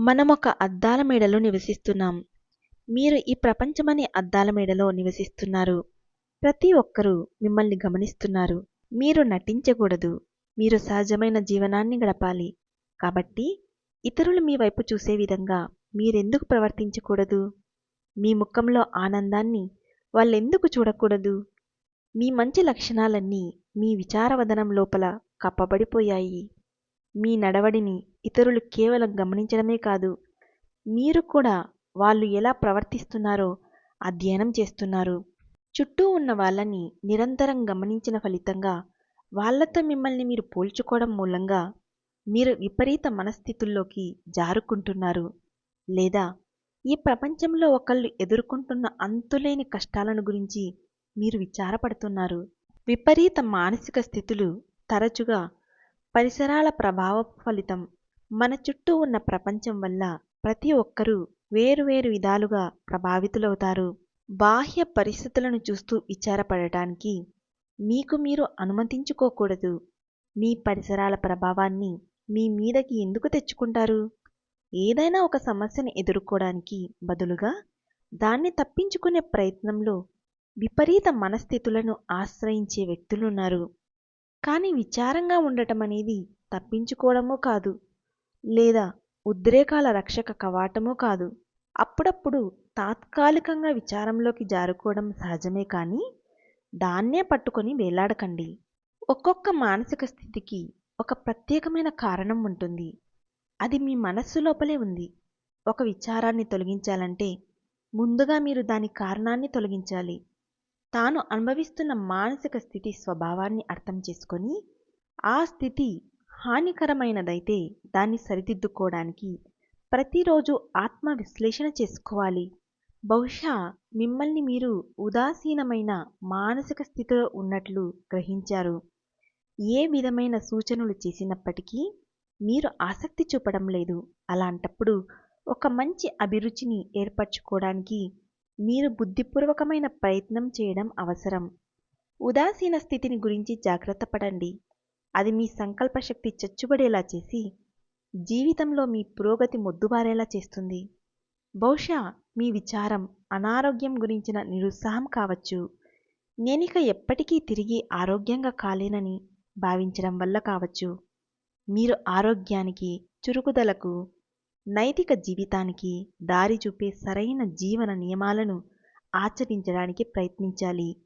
మనం ఒక అద్దాల మేడలో నివసిస్తున్నాం. మీరు ఈ ప్రపంచమనే అద్దాల మేడలో నివసిస్తున్నారు. ప్రతి ఒక్కరూ మిమ్మల్ని గమనిస్తున్నారు. మీరు నటించకూడదు. మీరు సహజమైన జీవనాన్ని గడపాలి. కాబట్టి ఇతరులు మీ వైపు చూసే విధంగా మీరెందుకు ప్రవర్తించకూడదు? మీ ముఖంలో ఆనందాన్ని వాళ్ళెందుకు చూడకూడదు? మీ మంచి లక్షణాలన్నీ మీ విచారవదనం లోపల కప్పబడిపోయాయి. మీ నడవడిని ఇతరులు కేవలం గమనించడమే కాదు మీరు కూడా వాళ్ళు ఎలా ప్రవర్తిస్తున్నారో అధ్యయనం చేస్తున్నారు. చుట్టూ ఉన్న వాళ్ళని నిరంతరం గమనించిన ఫలితంగా వాళ్ళతో మిమ్మల్ని మీరు పోల్చుకోవడం మూలంగా మీరు విపరీత మనస్థితుల్లోకి జారుకుంటున్నారు. లేదా ఈ ప్రపంచంలో ఒకళ్ళు ఎదుర్కొంటున్న అంతులేని కష్టాలను గురించి మీరు విచారపడుతున్నారు. విపరీత మానసిక స్థితులు తరచుగా పరిసరాల ప్రభావ ఫలితం మన చుట్టూ ఉన్న ప్రపంచం వల్ల ప్రతి ఒక్కరూ వేరువేరు విధాలుగా ప్రభావితులవుతారు. బాహ్య పరిస్థితులను చూస్తూ విచారపడటానికి మీకు మీరు అనుమతించుకోకూడదు. మీ పరిసరాల ప్రభావాన్ని మీ మీదకి ఎందుకు తెచ్చుకుంటారు? ఏదైనా ఒక సమస్యను ఎదుర్కోవడానికి బదులుగా దాన్ని తప్పించుకునే ప్రయత్నంలో విపరీత మనస్థితులను ఆశ్రయించే వ్యక్తులున్నారు కానీ విచారంగా ఉండటం అనేది తప్పించుకోవడమూ కాదు. లేదా ఉద్రేకాల రక్షక కవాటమూ కాదు. అప్పుడప్పుడు తాత్కాలికంగా విచారంలోకి జారుకోవడం సహజమే కానీ దాన్నే పట్టుకొని వేలాడకండి. ఒక్కొక్క మానసిక స్థితికి ఒక ప్రత్యేకమైన కారణం ఉంటుంది. అది మీ మనస్సు లోపలే ఉంది. ఒక విచారాన్ని తొలగించాలంటే ముందుగా మీరు దాని కారణాన్ని తొలగించాలి. తాను అనుభవిస్తున్న మానసిక స్థితి స్వభావాన్ని అర్థం చేసుకొని ఆ స్థితి హానికరమైనదైతే దాన్ని సరిదిద్దుకోవడానికి ప్రతిరోజు ఆత్మ విశ్లేషణ చేసుకోవాలి. బహుశా మిమ్మల్ని మీరు ఉదాసీనమైన మానసిక స్థితిలో ఉన్నట్లు గ్రహించారు. ఏ విధమైన సూచనలు చేసినప్పటికీ మీరు ఆసక్తి చూపడం లేదు. అలాంటప్పుడు ఒక మంచి అభిరుచిని ఏర్పరచుకోవడానికి మీరు బుద్ధిపూర్వకమైన ప్రయత్నం చేయడం అవసరం. ఉదాసీన స్థితిని గురించి జాగ్రత్త పడండి. అది మీ సంకల్ప శక్తి చచ్చుబడేలా చేసి జీవితంలో మీ పురోగతి మొద్దుబారేలా చేస్తుంది. బహుశా మీ విచారం అనారోగ్యం గురించిన నిరుత్సాహం కావచ్చు. నేనిక ఎప్పటికీ తిరిగి ఆరోగ్యంగా కాలేనని భావించడం వల్ల కావచ్చు. మీరు ఆరోగ్యానికి చురుకుదలకు నైతిక జీవితానికి దారి చూపే సరైన జీవన నియమాలను ఆచరించడానికి ప్రయత్నించాలి.